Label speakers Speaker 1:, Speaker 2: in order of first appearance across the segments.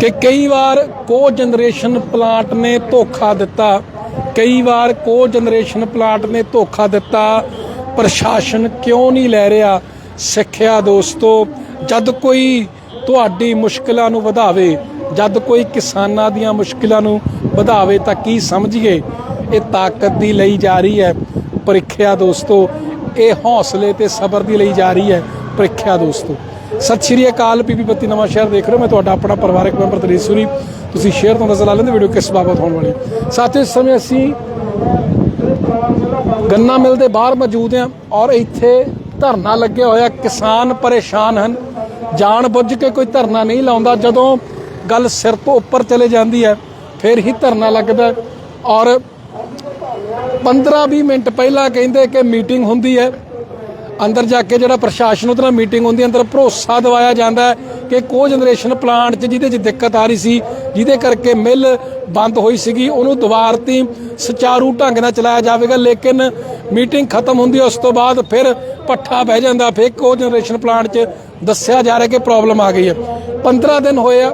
Speaker 1: ਕਿ ਕਈ ਵਾਰ ਕੋ ਜਨਰੇਸ਼ਨ ਪਲਾਂਟ ਨੇ ਧੋਖਾ ਦਿੱਤਾ, ਕਈ ਵਾਰ ਕੋ ਜਨਰੇਸ਼ਨ ਪਲਾਂਟ ਨੇ ਧੋਖਾ ਦਿੱਤਾ। ਪ੍ਰਸ਼ਾਸਨ ਕਿਉਂ ਨਹੀਂ ਲੈ ਰਿਹਾ? ਸਿੱਖਿਆ ਦੋਸਤੋ, ਜਦ ਕੋਈ ਤੁਹਾਡੀ ਮੁਸ਼ਕਲਾਂ ਨੂੰ ਵਧਾਵੇ, ਜਦ ਕੋਈ ਕਿਸਾਨਾਂ ਦੀਆਂ ਮੁਸ਼ਕਲਾਂ ਨੂੰ ਵਧਾਵੇ ਤਾਂ ਕੀ ਸਮਝੀਏ? ਇਹ ਤਾਕਤ ਦੀ ਲਈ ਜਾ ਰਹੀ ਹੈ। ਪ੍ਰੀਖਿਆ ਦੋਸਤੋ, ਇਹ ਹੌਸਲੇ ਤੇ ਸਬਰ ਦੀ ਲਈ ਜਾ ਰਹੀ ਹੈ। ਪ੍ਰੀਖਿਆ ਦੋਸਤੋ ਸਤਿ ਸ਼੍ਰੀ ਅਕਾਲ ਪੀਪੀ ਬੱਤੀ ਨਵਾਂ ਸ਼ਹਿਰ ਦੇਖ ਰਹੇ ਹੋ। ਮੈਂ ਤੁਹਾਡਾ ਆਪਣਾ ਪਰਿਵਾਰਕ ਮੈਂਬਰ ਤਰੀਸੂਰੀ ਤੁਸੀਂ ਸ਼ੇਅਰ ਤੋਂ ਨਜ਼ਰ ਆ ਲੈਂਦੇ ਵੀਡੀਓ ਕਿਸ ਬਾਬਤ ਹੋਣ ਵਾਲੀ। ਹੈ। ਇਸ ਸਮੇਂ ਅਸੀਂ ਗੰਨਾ ਮਿਲ ਦੇ ਬਾਹਰ ਮੌਜੂਦ ਹਾਂ ਔਰ ਇੱਥੇ ਧਰਨਾ ਲੱਗਿਆ ਹੋਇਆ। ਕਿਸਾਨ ਪਰੇਸ਼ਾਨ ਹਨ। ਜਾਣ ਬੁੱਝ ਕੇ ਕੋਈ ਧਰਨਾ ਨਹੀਂ ਲਾਉਂਦਾ। ਜਦੋਂ ਗੱਲ ਸਿਰ ਤੋਂ ਉੱਪਰ ਚਲੇ ਜਾਂਦੀ ਹੈ, ਫਿਰ ਹੀ ਧਰਨਾ ਲੱਗਦਾ ਔਰ 15-20 ਮਿੰਟ ਪਹਿਲਾਂ ਕਹਿੰਦੇ ਕਿ ਮੀਟਿੰਗ ਹੁੰਦੀ ਹੈ। ਅੰਦਰ ਜਾ ਕੇ ਜਿਹੜਾ ਪ੍ਰਸ਼ਾਸਨ ਉਹਦੇ ਨਾਲ ਮੀਟਿੰਗ ਹੁੰਦੀ ਹੈ, ਅੰਦਰ ਭਰੋਸਾ ਦਿਵਾਇਆ ਜਾਂਦਾ ਕਿ ਕੋ ਜਨਰੇਸ਼ਨ ਪਲਾਂਟ 'ਚ ਜਿਹਦੇ 'ਚ ਦਿੱਕਤ ਆ ਰਹੀ ਸੀ, ਜਿਹਦੇ ਕਰਕੇ ਮਿੱਲ ਬੰਦ ਹੋਈ ਸੀਗੀ, ਉਹਨੂੰ ਦੁਬਾਰਤੀ ਸੁਚਾਰੂ ਢੰਗ ਨਾਲ ਚਲਾਇਆ ਜਾਵੇਗਾ, ਲੇਕਿਨ ਮੀਟਿੰਗ ਖਤਮ ਹੁੰਦੀ ਉਸ ਤੋਂ ਬਾਅਦ ਫਿਰ ਪੱਠਾ ਬਹਿ ਜਾਂਦਾ, ਫਿਰ ਕੋ ਜਨਰੇਸ਼ਨ ਪਲਾਂਟ 'ਚ ਦੱਸਿਆ ਜਾ ਰਿਹਾ ਕਿ ਪ੍ਰੋਬਲਮ ਆ ਗਈ ਹੈ। 15 ਦਿਨ ਹੋਏ ਆ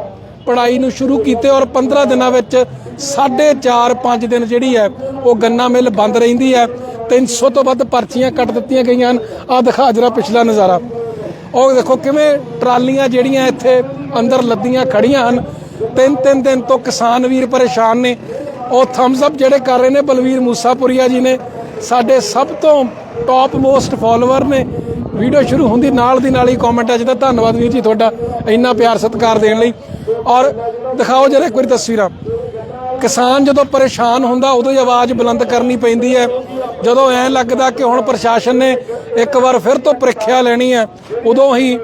Speaker 1: ਪੜਾਈ ਨੂੰ ਸ਼ੁਰੂ ਕੀਤੇ ਔਰ 15 ਦਿਨਾਂ ਵਿੱਚ 4.5 5 ਦਿਨ ਜਿਹੜੀ ਹੈ, ਉਹ ਗੰਨਾ ਮਿੱਲ ਬੰਦ ਰਹਿੰਦੀ ਹੈ। 300 ਤੋਂ ਵੱਧ ਪਰਚੀਆਂ ਕੱਟ ਦਿੱਤੀਆਂ ਗਈਆਂ ਹਨ। ਆ ਦਿਖਾ ਜਰਾ ਪਿਛਲਾ ਨਜ਼ਾਰਾ। ਉਹ ਦੇਖੋ ਕਿਵੇਂ ਟਰਾਲੀਆਂ ਜਿਹੜੀਆਂ ਇੱਥੇ ਅੰਦਰ ਲੱਦੀਆਂ ਖੜੀਆਂ ਹਨ। ਤਿੰਨ ਤਿੰਨ ਦਿਨ ਤੋਂ ਕਿਸਾਨ ਵੀਰ ਪਰੇਸ਼ਾਨ ਨੇ। ਉਹ ਥੰਬਸ ਅਪ ਜਿਹੜੇ ਕਰ ਰਹੇ ਨੇ ਬਲਵੀਰ ਮੂਸਾਪੁਰੀਆ ਜੀ ਨੇ। ਸਾਡੇ ਸਭ ਤੋਂ ਟੌਪ ਮੋਸਟ ਫਾਲੋਅਰ ਨੇ। ਵੀਡੀਓ ਸ਼ੁਰੂ ਹੁੰਦੀ ਨਾਲ ਦੀ ਨਾਲ ਹੀ ਕਮੈਂਟ ਆ ਜਿਹਦਾ ਧੰਨਵਾਦ ਵੀਰ ਜੀ ਤੁਹਾਡਾ ਇੰਨਾ ਪਿਆਰ ਸਤਿਕਾਰ ਦੇਣ ਲਈ। ਔਰ ਦਿਖਾਓ ਜਰਾ ਇੱਕ ਵਾਰੀ ਤਸਵੀਰਾਂ। ਕਿਸਾਨ ਜਦੋਂ ਪਰੇਸ਼ਾਨ ਹੁੰਦਾ, ਉਦੋਂ ਹੀ ਆਵਾਜ਼ ਬੁਲੰਦ ਕਰਨੀ ਪੈਂਦੀ ਹੈ। ਜਦੋਂ ਐਂ ਲੱਗਦਾ ਕਿ ਹੁਣ ਪ੍ਰਸ਼ਾਸਨ ਨੇ ਇੱਕ ਵਾਰ ਫਿਰ ਤੋਂ ਪ੍ਰੀਖਿਆ ਲੈਣੀ ਹੈ, ਉਦੋਂ ਹੀ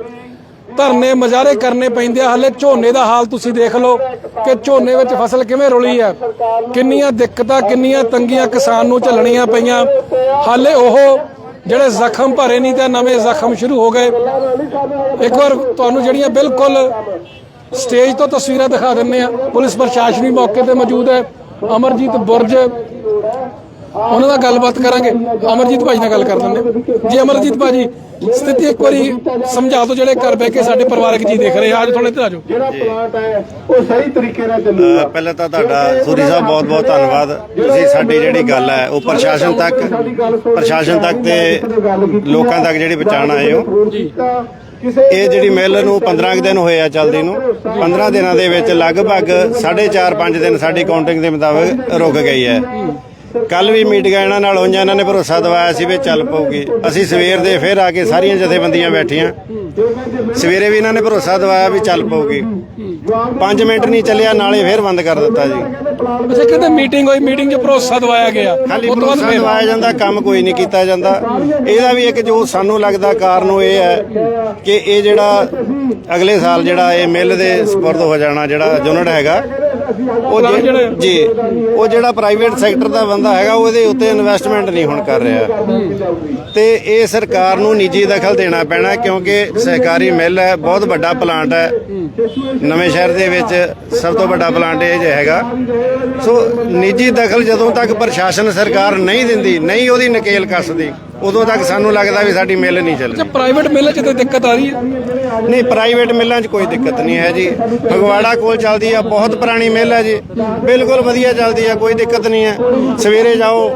Speaker 1: ਧਰਨੇ ਮਜ਼ਾਰੇ ਕਰਨੇ ਪੈਂਦੇ ਆ। ਹਲੇ ਝੋਨੇ ਦਾ ਹਾਲ ਤੁਸੀਂ ਦੇਖ ਲਓ ਕਿ ਝੋਨੇ ਵਿੱਚ ਫਸਲ ਕਿਵੇਂ ਰੁਲੀ ਹੈ। ਕਿੰਨੀਆਂ ਦਿੱਕਤਾਂ, ਕਿੰਨੀਆਂ ਤੰਗੀਆਂ ਕਿਸਾਨ ਨੂੰ ਝੱਲਣੀਆਂ ਪਈਆਂ। ਹਾਲੇ ਉਹ ਜਿਹੜੇ ਜ਼ਖਮ ਭਰੇ ਨਹੀਂ ਤਾਂ ਨਵੇਂ ਜ਼ਖਮ ਸ਼ੁਰੂ ਹੋ ਗਏ। ਇੱਕ ਵਾਰ ਤੁਹਾਨੂੰ ਜਿਹੜੀਆਂ ਬਿਲਕੁਲ ਸਟੇਜ ਤੋਂ ਤਸਵੀਰਾਂ ਦਿਖਾ ਦਿੰਨੇ ਆ ਪੁਲਿਸ ਪ੍ਰਸ਼ਾਸਨ ਵੀ ਮੌਕੇ ਤੇ ਮੌਜੂਦ ਹੈ। ਅਮਰਜੀਤ ਬੁਰਜ ਉਹਨਾਂ ਨਾਲ ਗੱਲਬਾਤ ਕਰਾਂਗੇ। ਅਮਰਜੀਤ ਭਾਜੀ ਨਾਲ ਗੱਲ ਕਰ ਦਿੰਦੇ ਜੀ ਅਮਰਜੀਤ ਭਾਜੀ ਸਥਿਤੀ ਇੱਕ ਵਾਰੀ ਸਮਝਾ ਦਿਓ ਜਿਹੜੇ ਘਰ ਬਹਿ ਕੇ ਸਾਡੇ ਪਰਿਵਾਰਕ ਜੀ ਦੇਖ ਰਹੇ ਆ। ਅੱਜ ਥੋੜੇ ਇੱਧਰ ਆ ਜਾਓ
Speaker 2: ਜਿਹੜਾ ਪਲਾਂਟ ਹੈ ਉਹ ਸਹੀ ਤਰੀਕੇ ਨਾਲ ਚੱਲੂਗਾ।
Speaker 3: ਅ, ਪਹਿਲਾਂ ਤਾਂ ਤੁਹਾਡਾ ਸੂਰੀ ਸਾਹਿਬ ਬਹੁਤ ਬਹੁਤ ਧੰਨਵਾਦ। ਤੁਸੀਂ ਸਾਡੀ ਜਿਹੜੀ ਗੱਲ ਹੈ ਉਹ ਪ੍ਰਸ਼ਾਸਨ ਤੱਕ ਪ੍ਰਸ਼ਾਸਨ ਤੱਕ ਤੇ ਲੋਕਾਂ ਤੱਕ ਜਿਹੜੀ ਪਹੁੰਚਾਉਣ ਆਏ ਹੋ।
Speaker 2: ਜੀ।
Speaker 3: ਇਹ ਜਿਹੜੀ ਮਿਲ ਨੂੰ 15 ਕੁ ਦਿਨ ਹੋਏ ਆ ਚੱਲਦੀ ਨੂੰ 15 ਦਿਨਾਂ ਦੇ ਵਿੱਚ ਲਗਭਗ 4.5 5 ਦਿਨ ਸਾਡੀ ਕਾਊਂਟਿੰਗ ਦੇ ਮੁਤਾਬਕ ਰੁਕ ਗਈ ਹੈ। ਕੱਲ ਵੀ ਮੀਟਿੰਗਾਂ ਇਹਨਾਂ ਨਾਲ ਹੋਈਆਂ ਇਹਨਾਂ ਨੇ ਭਰੋਸਾ ਦਿਵਾਇਆ ਸੀ ਵੀ ਚੱਲ ਪਊਗੀ। ਅਸੀਂ ਸਵੇਰ ਦੇ ਫਿਰ ਆ ਕੇ ਸਾਰੀਆਂ ਜਥੇਬੰਦੀਆਂ ਬੈਠੀਆਂ। ਸਵੇਰੇ ਵੀ ਇਹਨਾਂ ਨੇ ਭਰੋਸਾ ਦਿਵਾਇਆ ਵੀ ਚੱਲ ਪਊਗੀ। 5 ਮਿੰਟ ਨਹੀਂ ਚੱਲਿਆ ਨਾਲੇ ਫਿਰ ਬੰਦ ਕਰ ਦਿੱਤਾ ਜੀ।
Speaker 1: ਅੱਛਾ ਕਹਿੰਦੇ ਮੀਟਿੰਗ ਹੋਈ ਮੀਟਿੰਗ 'ਚ ਭਰੋਸਾ ਦਵਾਇਆ ਗਿਆ?
Speaker 3: ਖਾਲੀ ਭਰੋਸਾ ਦਿਵਾਇਆ ਜਾਂਦਾ ਕੰਮ ਕੋਈ ਨਹੀਂ ਕੀਤਾ ਜਾਂਦਾ। ਇਹਦਾ ਵੀ ਇੱਕ ਜੋ ਸਾਨੂੰ ਲੱਗਦਾ ਕਾਰਨ ਉਹ ਇਹ ਹੈ ਕਿ ਇਹ ਜਿਹੜਾ ਅਗਲੇ ਸਾਲ ਜਿਹੜਾ ਇਹ ਮਿੱਲ ਦੇ ਸਪੁਰਦ ਹੋ ਜਾਣਾ ਜਿਹੜਾ ਯੂਨਿਟ ਹੈਗਾ ਉਹ ਜੇ- ਜੀ ਉਹ ਜਿਹੜਾ ਪ੍ਰਾਈਵੇਟ ਸੈਕਟਰ ਦਾ ਬੰਦਾ ਹੈਗਾ ਉਹਦੇ ਉੱਤੇ ਇਨਵੈਸਟਮੈਂਟ ਨਹੀਂ ਹੁਣ ਕਰ ਰਿਹਾ। ਤੇ ਇਹ ਸਰਕਾਰ ਨੂੰ ਨਿੱਜੀ ਦਖਲ ਦੇਣਾ ਪੈਣਾ ਕਿਉਂਕਿ ਸਹਿਕਾਰੀ ਮਿੱਲ ਹੈ ਬਹੁਤ ਵੱਡਾ ਪਲਾਂਟ ਹੈ। ਨਵੇਂ ਸ਼ਹਿਰ ਦੇ ਵਿੱਚ ਸਭ ਤੋਂ ਵੱਡਾ ਪਲਾਂਟ ਇਹ ਜਿਹਾ ਹੈਗਾ। ਸੋ ਨਿੱਜੀ ਦਖਲ ਜਦੋਂ ਤੱਕ ਪ੍ਰਸ਼ਾਸਨ ਸਰਕਾਰ ਨਹੀਂ ਦਿੰਦੀ ਨਹੀਂ ਉਹਦੀ ਨਕੇਲ ਕੱਸਦੀ ਉਦੋਂ ਤੱਕ ਸਾਨੂੰ ਲੱਗਦਾ ਵੀ ਸਾਡੀ ਮਿੱਲ ਨਹੀਂ ਚੱਲਣੀ।
Speaker 1: ਪ੍ਰਾਈਵੇਟ ਮਿਲ 'ਚ ਤੇ ਦਿੱਕਤ ਆ ਰਹੀ ਹੈ।
Speaker 3: ਨਹੀਂ ਪ੍ਰਾਈਵੇਟ ਮਿੱਲਾਂ 'ਚ ਕੋਈ ਦਿੱਕਤ ਨਹੀਂ ਹੈ ਜੀ। ਫਗਵਾੜਾ ਕੋਲ ਚੱਲਦੀ ਆ ਬਹੁਤ ਪੁਰਾਣੀ ਮਿੱਲ ਹੈ ਜੀ। ਬਿਲਕੁਲ ਵਧੀਆ ਚੱਲਦੀ ਆ ਕੋਈ ਦਿੱਕਤ ਨਹੀਂ ਹੈ। ਸਵੇਰੇ ਜਾਓ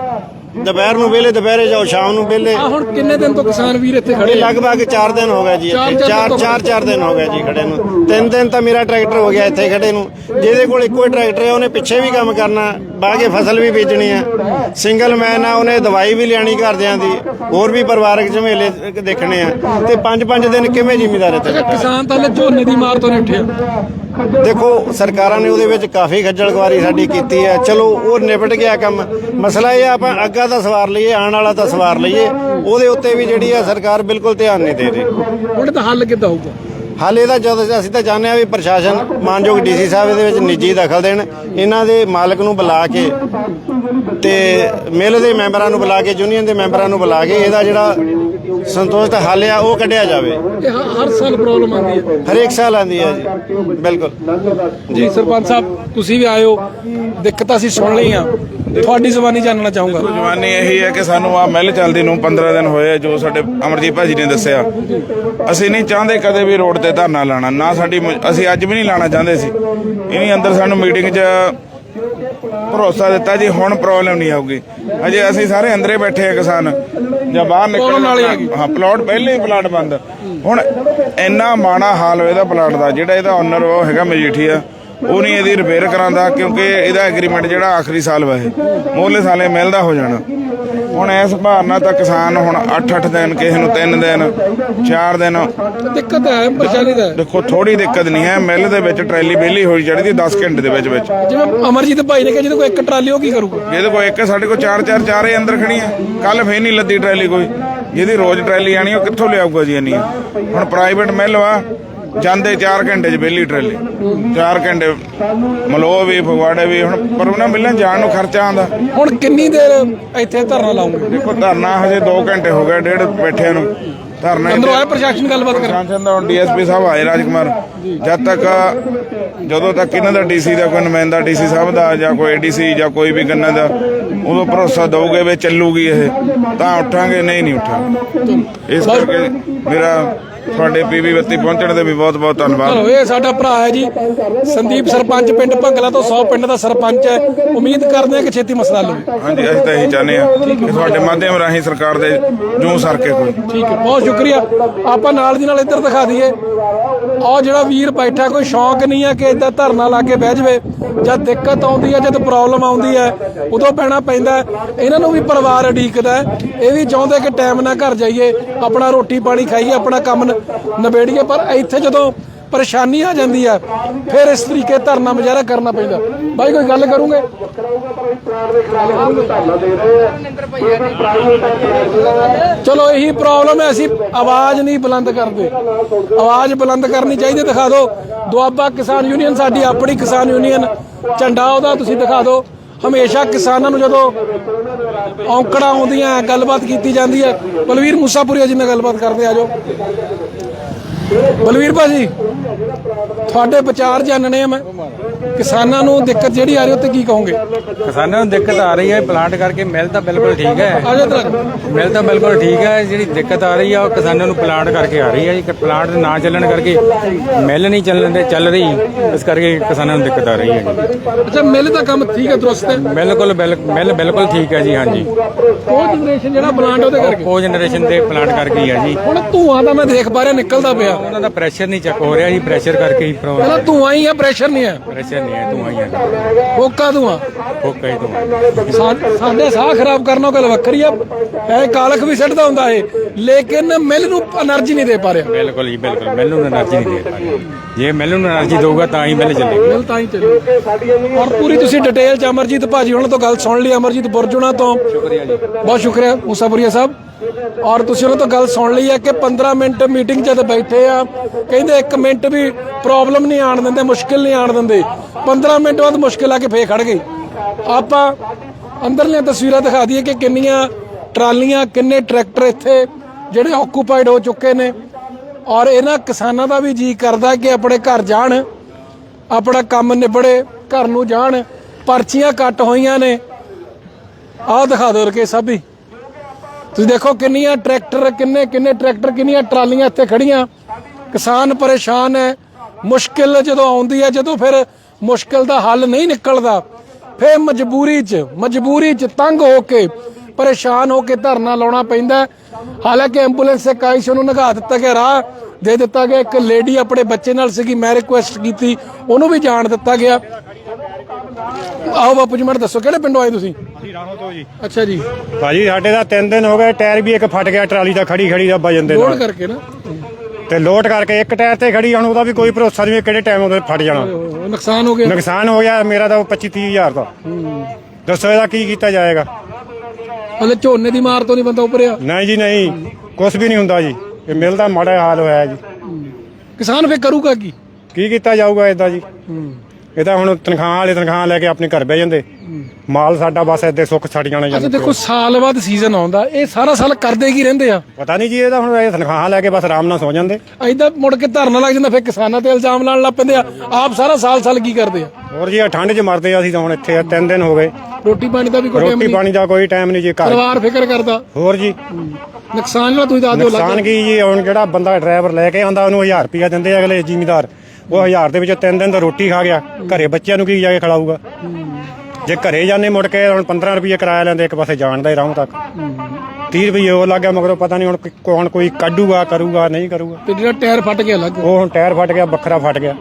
Speaker 3: ਦੁਪਹਿਰ ਨੂੰ ਵੇਲੇ ਦੁਪਹਿਰੇ ਜਾਓ ਸ਼ਾਮ ਨੂੰ ਵੇਲੇ
Speaker 1: ਆ ਹੁਣ ਕਿੰਨੇ ਦਿਨ ਤੋਂ ਕਿਸਾਨ ਵੀਰ ਇੱਥੇ
Speaker 3: ਇਹ
Speaker 1: ਖੜੇ ਆ
Speaker 3: ਲਗਭਗ 4 ਦਿਨ ਹੋ ਗਏ ਜੀ
Speaker 1: ਚਾਰ-
Speaker 3: ਇੱਥੇ
Speaker 1: ਚਾਰ
Speaker 3: 4
Speaker 1: ਦਿਨ
Speaker 3: 4 4 ਦਿਨ ਹੋ ਗਏ ਜੀ ਖੜੇ ਨੂੰ। ਤਿੰਨ ਦਿਨ ਤਾਂ ਮੇਰਾ ਟਰੈਕਟਰ ਹੋ ਗਿਆ ਇੱਥੇ ਖੜੇ ਨੂੰ। ਜਿਹਦੇ ਕੋਲ ਇੱਕੋ ਹੀ ਟਰੈਕਟਰ ਹੈ ਉਹਨੇ ਪਿੱਛੇ ਵੀ ਕੰਮ ਕਰਨਾ ਬਾਅਦ ਕੇ ਫਸਲ ਵੀ ਬੀਜਣੀ ਹੈ। ਸਿੰਗਲ ਮੈਨ ਆ ਉਹਨੇ ਦਵਾਈ ਵੀ ਲਿਆਣੀ ਘਰਦਿਆਂ ਦੀ ਹੋਰ ਵੀ ਪਰਿਵਾਰਕ ਝਮੇਲੇ ਦੇਖਣੇ ਆ। ਤੇ 5-5 ਦਿਨ ਕਿਵੇਂ ਜ਼ਿਮੀਦਾਰ ਇੱਥੇ
Speaker 1: ਅੱਛਾ ਕਿਸਾਨ ਤਾਂ ਹਲੇ ਝੋਨੇ ਦੀ ਮਾਰ ਤੋਂ ਨਹੀਂ ਉੱਠਿਆ।
Speaker 3: ਦੇਖੋ, ਸਰਕਾਰਾਂ ਨੇ ਉਹਦੇ ਵਿੱਚ ਕਾਫੀ ਖੱਜਲ ਖਵਾਰੀ ਸਾਡੀ ਕੀਤੀ ਹੈ। ਚਲੋ, ਉਹ ਨਿਪਟ ਗਿਆ ਕੰਮ। ਮਸਲਾ ਇਹ ਆ, ਆਪਾਂ ਅੱਗਾ ਦਾ ਸਵਾਰ ਲਈਏ, ਆਉਣ ਵਾਲਾ ਤਾਂ ਸਵਾਰ ਲਈਏ। ਉਹਦੇ ਉੱਤੇ ਵੀ ਜਿਹੜੀ ਆ ਸਰਕਾਰ ਬਿਲਕੁਲ ਧਿਆਨ ਨਹੀਂ ਦੇ ਰਹੀ।
Speaker 1: ਹੁਣ ਤਾਂ ਹੱਲ ਕਿੱਦਾਂ ਹੋਊਗਾ?
Speaker 3: ਹਾਲ ਇਹਦਾ ਜਦ ਅਸੀਂ ਤਾਂ ਚਾਹੁੰਦੇ ਆ ਵੀ ਪ੍ਰਸ਼ਾਸਨ ਮਾਨਯੋਗ ਡੀਸੀ ਸਾਹਿਬ ਇਹਦੇ ਵਿੱਚ ਨਿੱਜੀ ਦਖਲ ਦੇਣ ਇਹਨਾਂ ਦੇ ਮਾਲਕ ਨੂੰ ਬੁਲਾ ਕੇ ਤੇ ਮਿਲ ਦੇ ਮੈਂਬਰਾਂ ਨੂੰ ਬੁਲਾ ਕੇ ਯੂਨੀਅਨ ਦੇ ਮੈਂਬਰਾਂ ਨੂੰ ਬੁਲਾ ਕੇ ਇਹਦਾ ਜਿਹੜਾ ਸੰਤੋਸ਼ ਦਾ ਹੱਲ ਆ ਉਹ ਕੱਢਿਆ ਜਾਵੇ।
Speaker 1: ਹਰ ਸਾਲ ਪ੍ਰੋਬਲਮ ਆਉਂਦੀ ਹੈ।
Speaker 3: ਹਰੇਕ ਸਾਲ ਆਂਦੀ ਹੈ ਜੀ। ਬਿਲਕੁਲ।
Speaker 1: ਜੀ ਸਰਪੰਚ ਸਾਹਿਬ ਤੁਸੀਂ ਵੀ ਆਇਓ। ਦਿੱਕਤਾਂ ਅਸੀਂ ਸੁਣ ਲਈਆਂ। ਤੁਹਾਡੀ ਜ਼ੁਬਾਨੀ ਜਾਣਨਾ ਚਾਹੂੰਗਾ।
Speaker 4: ਜਵਾਨੀ ਇਹੀ ਹੈ ਕਿ ਸਾਨੂੰ ਆ ਮਿਲ ਚੱਲਦੀ ਨੂੰ 15 ਦਿਨ ਹੋਏ ਜੋ ਸਾਡੇ ਅਮਰਜੀਤ ਭਾਜੀ ਨੇ ਦੱਸਿਆ। ਅਸੀਂ ਨਹੀਂ ਚਾਹੁੰਦੇ ਕਦੇ ਵੀ ਰੋਡ ਤੇ ਧਰਨਾ ਲਾਣਾ ਨਾ ਸਾਡੀ ਮ- ਅਸੀਂ ਅੱਜ ਵੀ ਨਹੀਂ ਲਾਣਾ ਚਾਹੁੰਦੇ ਸੀ। ਇਹਨੀ ਅੰਦਰ ਸਾਨੂੰ ਮੀਟਿੰਗ 'ਚ ਭਰੋਸਾ ਦਿੱਤਾ ਜੀ ਹੁਣ ਪ੍ਰੋਬਲਮ ਨਹੀਂ ਆਊਗੀ। ਅਜੇ ਅਸੀਂ ਸਾਰੇ ਅੰਦਰੇ ਬੈਠੇ ਆ ਕਿਸਾਨ ਜਾਂ ਬਾਹਰ
Speaker 1: Problem ਨਾਲ ਹੀ
Speaker 4: ਨਿਕਲ
Speaker 1: ਹੈਗੀ।
Speaker 4: ਹਾਂ ਪਲਾਟ ਪਹਿਲੇ ਹੀ ਪਲਾਟ ਬੰਦ। ਹੁਣ ਇੰਨਾ ਮਾੜਾ ਹਾਲ ਹੋਇਆ ਇਹਦਾ ਪਲਾਟ ਦਾ ਜਿਹੜਾ ਇਹਦਾ ਓਨਰ ਉਹ ਹੈਗਾ ਮਜੀਠੀਆ। ਉਹ ਨਹੀਂ ਇਹਦੀ ਰਿਪੇਅਰ ਕਰਾਂਦਾ ਕਿਉਂਕਿ ਇਹਦਾ ਐਗਰੀਮੈਂਟ ਜਿਹੜਾ ਆਖਰੀ ਸਾਲ ਵਾ ਇਹ। ਮੋਹਲੇ ਸਾਲੇ ਮਿਲਦਾ ਹੋ ਜਾਣਾ। ਹੁਣ ਇਸ ਭਾਰਨਾ ਤਾਂ ਕਿਸਾਨ ਹੁਣ 8-8 ਦਿਨ ਕਿਸੇ ਨੂੰ 3 ਦਿਨ 4 ਦਿਨ।
Speaker 1: ਦਿੱਕਤ ਹੈ ਪਰੇਸ਼ਾਨੀ ਹੈ।
Speaker 4: ਦੇਖੋ ਥੋੜੀ ਦਿੱਕਤ ਨਹੀਂ ਹੈ। ਮਿੱਲ ਦੇ ਵਿੱਚ ਟਰੈਲੀ ਵਿਹਲੀ ਹੋਈ ਚੜਦੀ 10 ਘੰਟੇ ਦੇ ਵਿੱਚ ਵਿੱਚ।
Speaker 1: ਜਿਵੇਂ ਅਮਰਜੀਤ ਭਾਈ ਨੇ ਕਿਹਾ ਜਿਹਦੇ ਕੋਲ ਇੱਕ ਟਰਾਲੀ ਉਹ ਕੀ ਕਰੂਗਾ?
Speaker 4: ਜਿਹਦੇ ਕੋਲ ਇੱਕ ਸਾਡੇ ਕੋਲ ਚਾਰ ਚਾਰ ਚਾਰੇ ਅੰਦਰ ਖੜੀਆਂ ਕੱਲ ਫੇਰ ਨਹੀਂ ਲੱਦੀ ਟਰੈਲੀ ਕੋਈ। ਜਿਹਦੀ ਰੋਜ਼ ਟਰੈਲੀ ਆਣੀ ਉਹ ਕਿੱਥੋਂ ਲਿਆਊਗਾ ਜੀ ਇੰਨੀ? ਹੁਣ ਪ੍ਰਾਈਵੇਟ ਮਿਲ ਵਾ। ਜਾਂਦੇ 4 ਘੰਟੇ ਚ ਵਿਹਲੀ ਟਰੈਲੀ। 4 ਘੰਟੇ ਮਲੋ ਵੀ ਫਗਵਾੜੇ ਵੀ ਹੁਣ ਪਰ ਉਹਨਾਂ ਮਿਲਣ ਜਾਣ ਨੂੰ ਖਰਚਾ ਆਂਦਾ
Speaker 1: ਹੁਣ ਕਿੰਨੀ ਦੇਰ ਇੱਥੇ ਧਰਨਾ ਲਾਉਂਗੇ?
Speaker 4: ਦੇਖੋ ਧਰਨਾ ਹਜੇ 2 ਘੰਟੇ ਹੋ ਗਏ ਡੇਢ ਬੈਠਿਆਂ ਨੂੰ ਧਰਨਾ
Speaker 1: ਅੰਦਰੋਂ ਆਇਆ ਪ੍ਰਸ਼ਾਸਨ ਗੱਲਬਾਤ ਕਰ
Speaker 4: ਪ੍ਰਸ਼ਾਸਨ ਦਾ ਡੀਐਸਪੀ ਸਾਹਿਬ ਆਏ ਰਾਜਕੁਮਾਰ। ਜਦ ਤੱਕ ਜਦੋਂ ਤੱਕ ਇਹਨਾਂ ਦਾ ਡੀਸੀ ਦਾ ਕੋਈ ਨੁਮਾਇੰਦਾ ਡੀਸੀ ਸਾਹਿਬ ਦਾ ਜਾਂ ਕੋਈ ਏਡੀਸੀ ਜਾਂ ਕੋਈ ਵੀ ਗੰਨਾ ਦਾ ਉਦੋਂ ਭਰੋਸਾ ਦਊਗੇ ਵੀ ਚੱਲੂਗੀ ਇਹ ਤਾਂ ਉੱਠਾਂਗੇ ਨਹੀਂ ਨਹੀਂ ਉੱਠਾਂਗੇ। ਇਸ ਕਰਕੇ ਮੇਰਾ ਤੁਹਾਡੇ ਪੀਵੀ ਬੱਤੀ ਪਹੁੰਚਣ ਦੇ ਵੀ ਬਹੁਤ ਬਹੁਤ ਧੰਨਵਾਦ।
Speaker 1: ਚਲੋ ਇਹ ਸਾਡਾ ਭਰਾ ਹੈ ਜੀ। ਸੰਦੀਪ ਸਰਪੰਚ ਪਿੰਡ ਭੰਗਲਾ ਤੋਂ 100 ਪਿੰਡ ਦਾ ਸਰਪੰਚ ਹੈ। ਉਮੀਦ ਕਰਦੇ ਹਾਂ ਕਿ ਛੇਤੀ ਮਸਲਾ ਹੱਲ ਹੋਵੇ
Speaker 4: ਹਾਂਜੀ ਅਸੀਂ ਤਾਂ ਇਹੀ ਚਾਹੁੰਦੇ ਹਾਂ ਕਿ ਤੁਹਾਡੇ ਮਾਧਿਅਮ ਰਾਹੀਂ ਸਰਕਾਰ ਦੇ ਜੂ ਸਰਕੇ ਕੋਈ।
Speaker 1: ਠੀਕ ਹੈ। ਬਹੁਤ ਸ਼ੁਕਰੀਆ। ਆਪਾਂ ਨਾਲ ਦੀ ਨਾਲ ਇੱਧਰ ਦਿਖਾ ਦਈਏ। ਆਹ ਜਿਹੜਾ ਵੀਰ ਬੈਠਾ ਕੋਈ ਸ਼ੌਂਕ ਨਹੀਂ ਹੈ ਕਿ ਇਦਾਂ ਧਰਨਾ ਲਾ ਕੇ ਬਹਿ ਜਵੇ ਜਦ ਦਿੱਕਤ ਆਉਂਦੀ ਹੈ ਜਦ ਪ੍ਰੋਬਲਮ ਆਉਂਦੀ ਹੈ ਉਦੋਂ ਪੈਣਾ ਪੈਂਦਾ ਹੈ। ਇਹਨਾਂ ਨੂੰ ਵੀ ਪਰਿਵਾਰ ਉਡੀਕਦਾ ਹੈ। ਇਹ ਵੀ ਚਾਹੁੰਦੇ ਕਿ ਟਾਈਮ ਨਾਲ ਘਰ ਜਾਈਏ ਆਪਣਾ ਰੋਟੀ ਪਾਣੀ ਖਾਈਏ ਆਪਣਾ ਕੰਮ ਨਿਬੇੜੀਏ ਪਰ ਇੱਥੇ ਜਦੋਂ ਪਰੇਸ਼ਾਨੀ ਆ ਜਾਂਦੀ ਹੈ ਫਿਰ ਇਸ ਤਰੀਕੇ ਧਰਨਾ ਮੁਜ਼ਾਹਰਾ ਕਰਨਾ ਪੈਂਦਾ। ਬਾਈ, ਕੋਈ ਗੱਲ ਕਰੂੰਗੇ? ਚਲੋ, ਇਹੀ ਪ੍ਰੋਬਲਮ ਹੈ, ਅਸੀਂ ਆਵਾਜ਼ ਨਹੀਂ ਬੁਲੰਦ ਕਰਦੇ। ਆਵਾਜ਼ ਬੁਲੰਦ ਕਰਨੀ ਚਾਹੀਦੀ ਦਿਖਾ ਦਿਓ। ਦੁਆਬਾ ਕਿਸਾਨ ਯੂਨੀਅਨ, ਸਾਡੀ ਆਪਣੀ ਕਿਸਾਨ ਯੂਨੀਅਨ, ਝੰਡਾ ਉਹਦਾ ਤੁਸੀਂ ਦਿਖਾ ਦਿਓ। ਹਮੇਸ਼ਾ ਕਿਸਾਨਾਂ ਨੂੰ ਜਦੋਂ ਔਂਕੜਾਂ ਆਉਂਦੀਆਂ, ਗੱਲਬਾਤ ਕੀਤੀ ਜਾਂਦੀ ਹੈ, ਬਲਵੀਰ ਮੂਸਾਪੁਰੀਆ ਜੀ, ਨਾਲ ਗੱਲਬਾਤ ਕਰਦੇ ਆ ਜਾਓ। ਬਲਵੀਰ ਭਾਜੀ ਤੁਹਾਡੇ ਵਿਚਾਰ ਜਾਣਨੇ ਆ ਮੈਂ। ਕਿਸਾਨਾਂ ਨੂੰ ਦਿੱਕਤ ਜਿਹੜੀ ਆ ਰਹੀ ਉਹ ਤੇ ਕੀ ਕਹੋਗੇ?
Speaker 5: ਕਿਸਾਨਾਂ ਨੂੰ ਦਿੱਕਤ ਆ ਰਹੀ ਹੈ ਪਲਾਂਟ ਕਰਕੇ ਮਿਲ ਤਾਂ ਬਿਲਕੁਲ ਠੀਕ ਹੈ।
Speaker 1: ਆ
Speaker 5: ਮਿਲ ਤਾਂ ਬਿਲਕੁਲ ਠੀਕ ਹੈ ਜਿਹੜੀ ਦਿੱਕਤ ਆ ਰਹੀ ਆ ਉਹ ਕਿਸਾਨਾਂ ਨੂੰ ਪਲਾਂਟ ਕਰਕੇ ਆ ਰਹੀ ਹੈ ਜੀ। ਕਿ ਪਲਾਂਟ ਦੇ ਨਾ ਚੱਲਣ ਕਰਕੇ ਮਿਲ ਨਹੀਂ ਚੱਲਣ ਦੇ ਚੱਲ ਰਹੀ ਇਸ ਕਰਕੇ ਕਿਸਾਨਾਂ ਨੂੰ ਦਿੱਕਤ ਆ ਰਹੀ ਹੈ ਜੀ।
Speaker 1: ਅੱਛਾ ਮਿਲ ਦਾ ਕੰਮ ਠੀਕ ਹੈ ਦਰੁਸਤ ਹੈ?
Speaker 5: ਬਿਲਕੁਲ ਬਿਲ- ਮਿਲ ਬਿਲਕੁਲ ਠੀਕ ਹੈ ਜੀ ਹਾਂਜੀ।
Speaker 1: ਉਹ ਜਨਰੇਸ਼ਨ ਜਿਹੜਾ ਪਲਾਂਟ ਉਹਦੇ ਕਰਕੇ।
Speaker 5: ਕੋ ਜਨਰੇਸ਼ਨ ਦੇ ਪਲਾਂਟ ਕਰਕੇ ਹੀ ਹੈ ਜੀ।
Speaker 1: ਹੁਣ ਧੂਆਂ ਦਾ ਮੈਂ ਦੇਖ ਪਾ ਰਿਹਾ ਨਿਕਲਦਾ ਪਿਆ।
Speaker 5: ਉਹਨਾਂ ਦਾ ਪ੍ਰੈਸ਼ਰ ਨਹੀਂ ਚੈੱਕ ਹੋ ਰਿਹਾ ਜੀ ਪ੍ਰੈਸ਼ਰ ਕਰਕੇ ਹੀ
Speaker 1: ਪਹਿਲਾਂ ਪ੍ਰੋਬਲਮ ਧੂਆਂ ਹੀ ਆ ਪ੍ਰੈਸ਼ਰ ਨਹੀਂ ਆ
Speaker 5: ਪ੍ਰੈਸ਼ਰ ਨਹੀਂ ਹੈ ਧੂਆਂ ਹੀ ਹੈ
Speaker 1: ਫੋਕਾ ਧੂਆਂ
Speaker 5: ਫੋਕਾ ਹੀ ਧੂਆਂ
Speaker 1: ਸਾਡੇ ਸਾਹ ਖਰਾਬ ਕਰਨੋਂ ਗੱਲ ਵੱਖਰੀ ਆ। ਇਹ ਕਾਲਖ ਵੀ ਸਿੱਟਦਾ ਹੁੰਦਾ ਏ ਲੇਕਿਨ ਮਿਲ ਨੂੰ એનર્ਜੀ ਨਹੀਂ ਦੇ ਪਾ ਰਿਹਾ।
Speaker 5: ਬਿਲਕੁਲ ਜੀ ਬਿਲਕੁਲ। ਮੈਨੂੰ એનર્ਜੀ ਨਹੀਂ ਦੇ ਪਾ ਰਿਹਾ। ਜੇ ਮੈਨੂੰ એનર્ਜੀ ਦਊਗਾ ਤਾਂ ਹੀ ਮਿਲ ਚੱਲੇਗਾ।
Speaker 1: ਮਿਲ ਤਾਂ ਹੀ ਚੱਲੂ ਔਰ ਪੂਰੀ ਤੁਸੀਂ ਡਿਟੇਲ ਚ ਅਮਰਜੀਤ ਭਾਜੀ ਉਹਨਾਂ ਤੋਂ ਗੱਲ ਸੁਣ ਲਈ ਅਮਰਜੀਤ ਬੁਰਜੁਣਾ ਤੋਂ। ਸ਼ੁਕਰੀਆ ਜੀ। ਬਹੁਤ ਸ਼ੁਕਰੀਆ। ਮੂਸਾ ਬੁਰੀਆ ਸਾਹਿਬ। ਔਰ ਤੁਸੀਂ ਉਹਨਾਂ ਤੋਂ ਗੱਲ ਸੁਣ ਲਈ ਹੈ ਕਿ 15 ਮਿੰਟ ਮੀਟਿੰਗ ਜਦ ਬੈਠੇ ਆ, ਕਹਿੰਦੇ 1 ਮਿੰਟ ਵੀ ਪ੍ਰੋਬਲਮ ਨਹੀਂ ਆਣ ਦਿੰਦੇ, ਮੁਸ਼ਕਿਲ ਨਹੀਂ ਆਣ ਦਿੰਦੇ। 15 ਮਿੰਟ ਬਾਅਦ ਮੁਸ਼ਕਿਲ ਆ ਕੇ ਫੇਰ ਖੜ ਗਈ ਆਪਾਂ ਅੰਦਰਲੀਆਂ ਤਸਵੀਰਾਂ ਦਿਖਾ ਦਈਏ ਕਿ ਕਿੰਨੀਆਂ ਟਰਾਲੀਆਂ, ਕਿੰਨੇ ਟਰੈਕਟਰ ਇੱਥੇ ਜਿਹੜੇ ਆਕੂਪਾਈਡ ਹੋ ਚੁੱਕੇ ਨੇ। ਔਰ ਇਹਨਾਂ ਕਿਸਾਨਾਂ ਦਾ ਵੀ ਜੀ ਕਰਦਾ ਕਿ ਆਪਣੇ ਘਰ ਜਾਣ, ਆਪਣਾ ਕੰਮ ਨਿਬੜੇ, ਘਰ ਨੂੰ ਜਾਣ। ਪਰਚੀਆਂ ਕੱਟ ਹੋਈਆਂ ਨੇ। ਆਹ ਦਿਖਾ ਦਿਓ ਰਕੇ ਸਾਬੀ ਤੁਸੀਂ ਦੇਖੋ ਕਿੰਨੀਆਂ ਟਰੈਕਟਰ, ਕਿੰਨੇ ਕਿੰਨੇ ਟਰੈਕਟਰ, ਕਿੰਨੀਆਂ ਟਰਾਲੀਆਂ ਇੱਥੇ ਖੜੀਆਂ। ਕਿਸਾਨ ਪਰੇਸ਼ਾਨ ਹੈ। ਮੁਸ਼ਕਿਲ ਜਦੋਂ ਆਉਂਦੀ ਹੈ, ਜਦੋਂ ਫਿਰ ਮੁਸ਼ਕਿਲ ਦਾ ਹੱਲ ਨਹੀਂ ਨਿਕਲਦਾ। ਫਿਰ ਮਜਬੂਰੀ 'ਚ ਮਜਬੂਰੀ 'ਚ ਤੰਗ ਹੋ ਕੇ, ਪਰੇਸ਼ਾਨ ਹੋ ਕੇ ਧਰਨਾ ਲਾਉਣਾ ਪੈਂਦਾ ਹਾਲਾਂਕਿ ਐਂਬੂਲੈਂਸ ਇੱਕ ਆਈ ਸੀ, ਉਹਨੂੰ ਨਗਾ ਦਿੱਤਾ ਗਿਆ, ਰਾਹ ਦੇ ਦਿੱਤਾ ਗਿਆ। ਇੱਕ ਲੇਡੀ ਆਪਣੇ ਬੱਚੇ ਨਾਲ ਸੀਗੀ, ਮੈਂ ਰਿਕੁਐਸਟ ਕੀਤੀ, ਉਹਨੂੰ ਵੀ ਜਾਣ ਦਿੱਤਾ ਗਿਆ। ਆਓ ਬਾਪੂ ਜੀ ਮੈਨੂੰ ਦੱਸੋ ਕਿਹੜੇ ਪਿੰਡੋਂ ਆਏ ਤੁਸੀਂ?
Speaker 6: ਅਸੀਂ ਰਾਣੋ ਤੋਂ ਜੀ।
Speaker 1: ਅੱਛਾ ਜੀ।
Speaker 6: ਭਾਜੀ ਸਾਡੇ ਦਾ 3 ਦਿਨ ਹੋ ਗਏ ਟਾਇਰ ਵੀ ਇੱਕ ਫਟ ਗਿਆ ਟਰਾਲੀ ਦਾ ਖੜੀ ਖੜੀ ਦਾ ਵਜਨ ਦੇ
Speaker 1: ਲੋਡ
Speaker 6: ਨਾਲ
Speaker 1: ਕਰਕੇ ਨਾ।
Speaker 6: ਤੇ ਲੋਡ ਕਰਕੇ ਇੱਕ ਟਾਇਰ ਤੇ ਖੜੀ ਹੁਣ ਉਹਦਾ ਵੀ ਕੋਈ ਭਰੋਸਾ ਨਹੀਂ ਵੀ ਕਿਹੜੇ ਟਾਈਮ ਉਹਦੇ ਫਟ ਜਾਣਾ।
Speaker 1: ਉਹ ਨੁਕਸਾਨ ਹੋ ਗਿਆ।
Speaker 6: ਨੁਕਸਾਨ ਹੋ ਗਿਆ ਮੇਰਾ ਤਾਂ 25 30 ਹਜ਼ਾਰ ਦਾ। ਦੱਸੋ ਇਹਦਾ ਕੀ ਕੀਤਾ ਜਾਏਗਾ?
Speaker 1: ਹਲੇ ਝੋਨੇ ਦੀ ਮਾਰ ਤੋਂ ਨਹੀਂ ਬੰਦਾ ਉਪਰਿਆ
Speaker 6: ਨਹੀਂ ਜੀ ਨਹੀਂ। ਕੁਝ ਵੀ ਨਹੀਂ ਹੁੰਦਾ ਜੀ। ਇਹ ਮਿਲ ਦਾ ਮਾੜਾ ਹਾਲ ਹੋਇਆ ਜੀ।
Speaker 1: ਕਿਸਾਨ ਫੇਰ ਕਰੂਗਾ ਕੀ?
Speaker 6: ਕੀ ਕੀਤਾ ਜਾਊਗਾ ਇਦਾਂ ਜੀ? ਇਹ ਤਾਂ ਹੁਣ ਤਨਖਾਹ ਵਾਲੇ ਤਨਖਾਹ ਲੈ ਕੇ ਆਪਣੇ ਘਰ ਬਹਿ ਜਾਂਦੇ। ਮਾਲ ਸਾਡਾ ਬਸ ਏਦੇ ਸੁੱਕ ਛੱਡ ਜਾਣਾ
Speaker 1: ਅੱਛਾ
Speaker 6: ਜਾਂਦਾ
Speaker 1: ਦੇਖੋ ਸਾਲ ਬਾਅਦ ਸੀਜ਼ਨ ਆਉਂਦਾ ਇਹ ਸਾਰਾ ਸਾਲ ਕਰਦੇ ਕੀ ਰਹਿੰਦੇ ਆ?
Speaker 6: ਪਤਾ ਨਹੀਂ ਜੀ ਇਹਦਾ ਹੁਣ ਇਹ ਤਨਖਾਹਾਂ ਲੈ ਕੇ ਬਸ ਆਰਾਮ ਨਾਲ ਸੌ ਜਾਂਦੇ।
Speaker 1: ਐਦਾਂ ਮੁੜ ਕੇ ਧਰਨਾ ਲੱਗ ਜਾਂਦਾ ਫਿਰ ਕਿਸਾਨਾਂ ਤੇ ਇਲਜ਼ਾਮ ਲਾਉਣ ਲੱਗ ਪੈਂਦੇ ਆ। ਆਪ ਸਾਰਾ ਸਾਲ ਸਾਲ ਕੀ ਕਰਦੇ ਆ?
Speaker 6: ਹੋਰ ਜੀ ਇਹ ਠੰਡ 'ਚ ਮਰਦੇ ਆ ਅਸੀਂ ਤਾਂ ਹੁਣ ਇੱਥੇ ਆ, ਤਿੰਨ ਦਿਨ ਹੋ ਗਏ।
Speaker 1: ਰੋਟੀ ਪਾਣੀ ਦਾ ਵੀ ਕੋਈ ਟਾਈਮ
Speaker 6: ਰੋਟੀ
Speaker 1: ਨਹੀਂ।
Speaker 6: ਪਾਣੀ ਦਾ ਕੋਈ ਟਾਈਮ ਨਹੀਂ ਜੀ ਘਰ।
Speaker 1: ਪਰਿਵਾਰ ਫਿਕਰ ਕਰਦਾ।
Speaker 6: ਹੋਰ ਜੀ।
Speaker 1: ਨੁਕਸਾਨ ਜਿਹੜਾ ਤੁਸੀਂ ਦੱਸ ਦਿਓ
Speaker 6: ਨੁਕਸਾਨ
Speaker 1: ਲੱਗ
Speaker 6: ਕੀ ਜੀ ਹੁਣ ਜਿਹੜਾ ਬੰਦਾ ਡਰਾਈਵਰ ਲੈ ਕੇ ਆਉਂਦਾ ਉਹਨੂੰ 1000 ਰੁਪਿਆ ਦਿੰਦੇ ਆ ਅਗਲੇ ਜ਼ਿਮੀਦਾਰ। ਉਹ 1000 ਦੇ ਵਿੱਚ ਤਿੰਨ ਦਿਨ ਤਾਂ ਰੋਟੀ ਖਾ ਗਿਆ। ਘਰੇ ਬੱਚਿਆਂ ਨੂੰ ਕੀ ਜਾ ਕੇ ਖਿਲਾਊਗਾ? ਜੇ ਘਰੇ ਜਾਂਦੇ ਮੁੜ ਕੇ ਹੁਣ 15 ਰੁਪਏ ਕਿਰਾਇਆ ਲੈਂਦੇ ਇੱਕ ਪਾਸੇ ਜਾਣ ਦਾ ਹੀ ਰਾਹ ਤੱਕ 30 ਰੁਪਏ ਉਹ ਲੱਗ ਗਿਆ ਮਗਰੋਂ ਪਤਾ ਨਹੀਂ ਹੁਣ ਕੋਈ- ਕੌਣ ਕੋਈ ਕੱਢੂਗਾ ਕਰੂਗਾ ਨਹੀਂ ਕਰੂਗਾ।
Speaker 1: ਤੇ ਜਿਹੜਾ ਟਾਇਰ ਫਟ ਗਿਆ ਲੱਗ
Speaker 6: ਉਹ ਹੁਣ ਟਾਇਰ ਫਟ ਗਿਆ ਵੱਖਰਾ ਫਟ ਗਿਆ।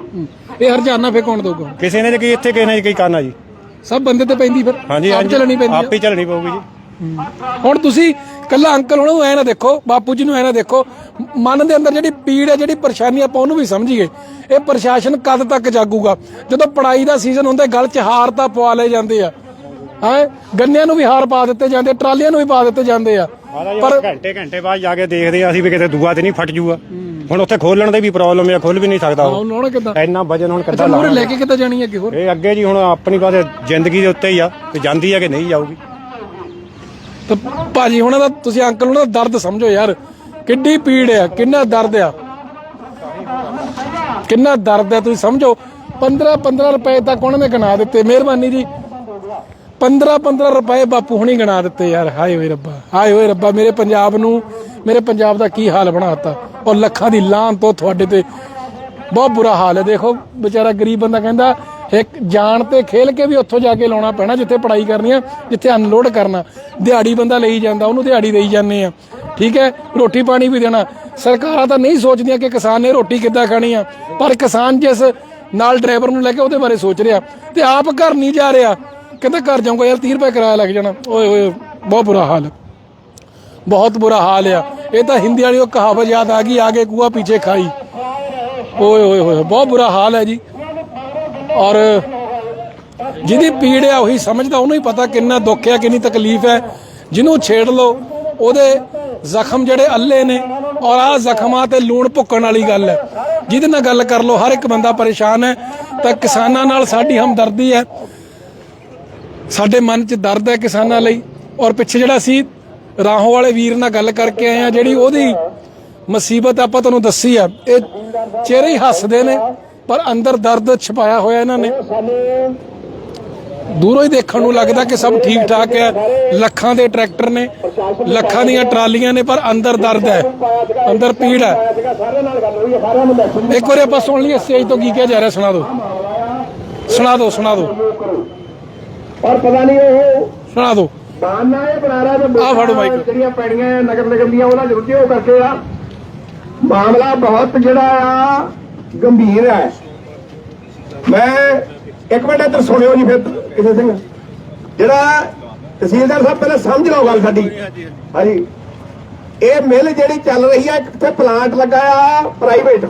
Speaker 1: ਇਹ ਹਰਜਾਨਾ ਫੇ ਕੌਣ ਦਊਗਾ?
Speaker 6: ਕਿਸੇ ਨੇ ਕੀ ਇੱਥੇ ਕਿਸੇ ਨੇ ਕੀ ਕਰਨਾ ਜੀ?
Speaker 1: ਸਭ ਬੰਦੇ ਤੇ ਪੈਂਦੀ ਫਿਰ।
Speaker 6: ਹਾਂਜੀ
Speaker 1: ਆਪ
Speaker 6: ਹਾਂਜੀ।
Speaker 1: ਚੱਲਣੀ ਪੈਂਦੀ
Speaker 6: ਆਪ ਹੀ ਚੱਲਣੀ ਪਊਗੀ ਜੀ।
Speaker 1: ਹੁਣ ਤੁਸੀਂ ਕੱਲਾ ਅੰਕਲ ਉਹਨਾਂ ਨੂੰ ਐ ਨਾ ਦੇਖੋ ਬਾਪੂ ਜੀ ਨੂੰ ਐ ਨਾ ਦੇਖੋ ਮਨ ਦੇ ਅੰਦਰ ਜਿਹੜੀ ਪੀੜ ਹੈ ਜਿਹੜੀ ਪਰੇਸ਼ਾਨੀ ਆਪਾਂ ਉਹਨੂੰ ਵੀ ਸਮਝੀਏ। ਇਹ ਪ੍ਰਸ਼ਾਸਨ ਕਦ ਤੱਕ ਜਾਗੂਗਾ? ਜਦੋਂ ਪੜਾਈ ਦਾ ਸੀਜ਼ਨ ਹੁੰਦਾ ਗਲ 'ਚ ਹਾਰ ਤਾਂ ਪਵਾ ਲਏ ਜਾਂਦੇ ਆ। ਹੈ? ਗੰਨਿਆਂ ਨੂੰ ਵੀ ਹਾਰ ਪਾ ਦਿੱਤੇ ਜਾਂਦੇ ਟਰਾਲੀਆਂ ਨੂੰ ਵੀ ਪਾ ਦਿੱਤੇ ਜਾਂਦੇ ਆ।
Speaker 6: ਪਰ ਘੰਟੇ ਘੰਟੇ ਬਾਅਦ ਜਾ ਕੇ ਦੇਖਦੇ ਆ ਅਸੀਂ ਵੀ ਕਿਤੇ ਦੂਆ ਤੇ ਨਹੀਂ ਫਟ ਜੂਗਾ। ਹੁਣ ਉੱਥੇ ਖੋਲਣ ਦੇ ਵੀ ਪ੍ਰੋਬਲਮ ਹੈ ਖੁੱਲ ਵੀ ਨਹੀਂ ਸਕਦਾ ਉਹ। ਇੰਨਾ ਵਜਨ ਹੁਣ ਕਿੱਦਾਂ ਲਾਉਣਾ?
Speaker 1: ਲੈ ਕੇ ਕਿੱਦਾਂ ਜਾਣੀ ਹੈ ਅੱਗੇ ਹੋਰ?
Speaker 6: ਇਹ ਅੱਗੇ ਜੀ ਹੁਣ ਆਪਣੀ ਬਾਤ ਜ਼ਿੰਦਗੀ ਦੇ ਉੱਤੇ ਹੀ ਆ ਕਿ ਜਾਂਦੀ ਹੈ ਕਿ ਨਹੀਂ ਜਾਊਗੀ।
Speaker 1: ਤਾਂ ਭਾਜੀ ਹੁਣਾਂ ਦਾ ਤੁਸੀਂ ਅੰਕਲ ਹੁਣਾਂ ਦਾ ਦਰਦ ਸਮਝੋ ਯਾਰ, ਕਿੱਡੀ ਪੀੜ ਆ, ਕਿੰਨਾ ਦਰਦ ਆ। ਕਿੰਨਾ ਦਰਦ ਆ, ਤੁਸੀਂ ਸਮਝੋ। 15 15 ਰੁਪਏ ਤੱਕ ਉਹਨਾਂ ਨੇ ਗਿਣਾ ਦਿੱਤੇ, ਮਿਹਰਬਾਨੀ ਜੀ। 15 15 ਰੁਪਏ ਬਾਪੂ ਹੁਣੀ ਗਿਣਾ ਦਿੱਤੇ ਯਾਰ, ਹਾਏ ਓਏ ਰੱਬਾ, ਹਾਏ ਓਏ ਰੱਬਾ, ਮੇਰੇ ਪੰਜਾਬ ਨੂੰ, ਮੇਰੇ ਪੰਜਾਬ ਦਾ ਕੀ ਹਾਲ ਬਣਾਤਾ। ਉਹ ਲੱਖਾਂ ਦੀ ਲਾਹਨ ਤੋਂ ਤੁਹਾਡੇ ਤੇ ਬਹੁਤ ਬੁਰਾ ਹਾਲ ਹੈ। ਦੇਖੋ, ਵਿਚਾਰਾ ਗਰੀਬ ਬੰਦਾ ਕਹਿੰਦਾ ਇੱਕ ਜਾਣ ਤੇ ਖੇਲ ਕੇ ਵੀ ਉੱਥੋਂ ਜਾ ਕੇ ਲਾਉਣਾ ਪੈਣਾ, ਜਿੱਥੇ ਪੜਾਈ ਕਰਨੀ ਆ, ਜਿੱਥੇ ਅਨਲੋਡ ਕਰਨਾ। ਦਿਹਾੜੀ ਬੰਦਾ ਲਈ ਜਾਂਦਾ, ਉਹਨੂੰ ਦਿਹਾੜੀ ਦੇਈ ਜਾਂਦੇ ਆ। ਠੀਕ ਹੈ? ਰੋਟੀ ਪਾਣੀ ਵੀ ਦੇਣਾ। ਸਰਕਾਰਾਂ ਤਾਂ ਨਹੀਂ ਸੋਚਦੀਆਂ ਕਿ ਕਿਸਾਨ ਨੇ ਰੋਟੀ ਕਿੱਦਾਂ ਖਾਣੀ ਆ। ਪਰ ਕਿਸਾਨ ਜਿਸ ਨਾਲ ਡਰਾਈਵਰ ਨੂੰ ਲੈ ਕੇ ਉਹਦੇ ਬਾਰੇ ਸੋਚ ਰਿਹਾ ਤੇ ਆਪ ਘਰ ਨਹੀਂ ਜਾ ਰਿਹਾ, ਕਹਿੰਦਾ ਘਰ ਜਾਊਂਗਾ, ਯਾਰ 30 ਰੁਪਏ ਕਿਰਾਇਆ ਲੱਗ ਜਾਣਾ। ਓਏ ਓਏ, ਬਹੁਤ ਬੁਰਾ ਹਾਲ। ਬਹੁਤ ਬੁਰਾ ਹਾਲ ਆ। ਇਹ ਤਾਂ ਹਿੰਦੀ ਵਾਲੀ ਉਹ ਕਹਾਵਤ ਯਾਦ ਆ ਗਈ, ਆਗੇ ਕੂਆ, ਪਿੱਛੇ ਖਾਈ। ਓਏ ਹੋਏ ਹੋਏ ਬਹੁਤ ਬੁਰਾ ਹਾਲ ਹੈ ਜੀ। ਔਰ ਜਿਹਦੀ ਪੀੜ ਹੈ ਉਹੀ ਸਮਝਦਾ, ਉਹਨੂੰ ਹੀ ਪਤਾ ਕਿੰਨਾ ਦੁੱਖ ਹੈ, ਕਿੰਨੀ ਤਕਲੀਫ ਹੈ। ਜਿਹਨੂੰ ਛੇੜ ਲੋ ਉਹਦੇ ਜ਼ਖਮ ਜਿਹੜੇ ਅੱਲੇ ਨੇ, ਔਰ ਆ ਜ਼ਖਮਾਂ ਤੇ ਲੂਣ ਭੁੱਕਣ ਵਾਲੀ ਗੱਲ ਹੈ। ਜਿਹਦੇ ਨਾਲ ਗੱਲ ਕਰ ਲੋ ਹਰ ਇੱਕ ਬੰਦਾ ਪਰੇਸ਼ਾਨ ਹੈ, ਤਾਂ ਕਿਸਾਨਾਂ ਨਾਲ ਸਾਡੀ ਹਮਦਰਦੀ ਹੈ। ਸਾਡੇ ਮਨ 'ਚ ਦਰਦ ਹੈ ਕਿਸਾਨਾਂ ਲਈ, ਔਰ ਪਿੱਛੇ ਜਿਹੜਾ ਸੀ ਰਾਹੋਂ ਵਾਲੇ ਵੀਰ ਨਾਲ ਗੱਲ ਕਰਕੇ ਆਏ ਆ ਜਿਹੜੀ ਉਹਦੀ ਮੁਸੀਬਤ ਆਪਾਂ ਤੁਹਾਨੂੰ ਦੱਸੀ ਆ ਇਹ ਚਿਹਰੇ ਹੀ ਹੱਸਦੇ ਨੇ। ਪਰ ਅੰਦਰ ਦਰਦ ਛੁਪਾਇਆ ਹੋਇਆ ਇਹਨਾਂ ਨੇ। ਦੂਰੋਂ ਹੀ ਦੇਖਣ ਨੂੰ ਲੱਗਦਾ ਕਿ ਸਭ ਠੀਕ ਠਾਕ ਹੈ। ਲੱਖਾਂ ਦੇ ਟਰੈਕਟਰ ਨੇ ਲੱਖਾਂ ਦੀਆਂ ਟਰਾਲੀਆਂ ਨੇ ਪਰ ਅੰਦਰ ਦਰਦ ਹੈ। ਅੰਦਰ ਪੀੜ ਹੈ। ਇੱਕ ਵਾਰੀ ਆਪਾਂ ਸੁਣ ਲਈਏ ਸਟੇਜ ਤੋਂ ਕੀ ਕਿਹਾ ਜਾ ਰਿਹਾ ਸੁਣਾ ਦਿਓ। ਸੁਣਾ ਦਿਓ ਸੁਣਾ ਦਿਓ।
Speaker 2: ਔਰ ਪਤਾ ਨਹੀਂ ਉਹ
Speaker 1: ਸੁਣਾ ਦਿਓ।
Speaker 2: ਬਾਨਾ ਇਹ ਬਣਾ ਰਿਹਾ ਤੇ
Speaker 1: ਆਹ ਫੜੋ ਮਾਈਕ।
Speaker 2: ਜਿਹੜੀਆਂ ਪੈੜੀਆਂ ਆ, ਨਗਰ ਨਿਗਮ ਦੀਆਂ ਉਹਨਾਂ ਜ਼ਰੂਰ ਉਹ ਕਰਕੇ ਆ। ਮਾਮਲਾ ਬਹੁਤ ਜਿਹੜਾ ਆ ਗੰਭੀਰ ਹੈ। ਮੈਂ ਇੱਕ ਮਿੰਟ ਇੱਧਰ ਸੁਣਿਓ ਜੀ ਫਿਰ ਕਿਸੇ ਸਿੰਘ। ਜਿਹੜਾ ਤਹਿਸੀਲਦਾਰ ਸਾਹਿਬ ਪਹਿਲਾਂ ਸਮਝ ਲਓ ਗੱਲ ਸਾਡੀ। ਹਾਂਜੀ। ਇਹ ਮਿਲ ਜਿਹੜੀ ਚੱਲ ਰਹੀ ਆ ਇੱਥੇ ਪਲਾਂਟ ਲੱਗਾ ਆ ਪ੍ਰਾਈਵੇਟ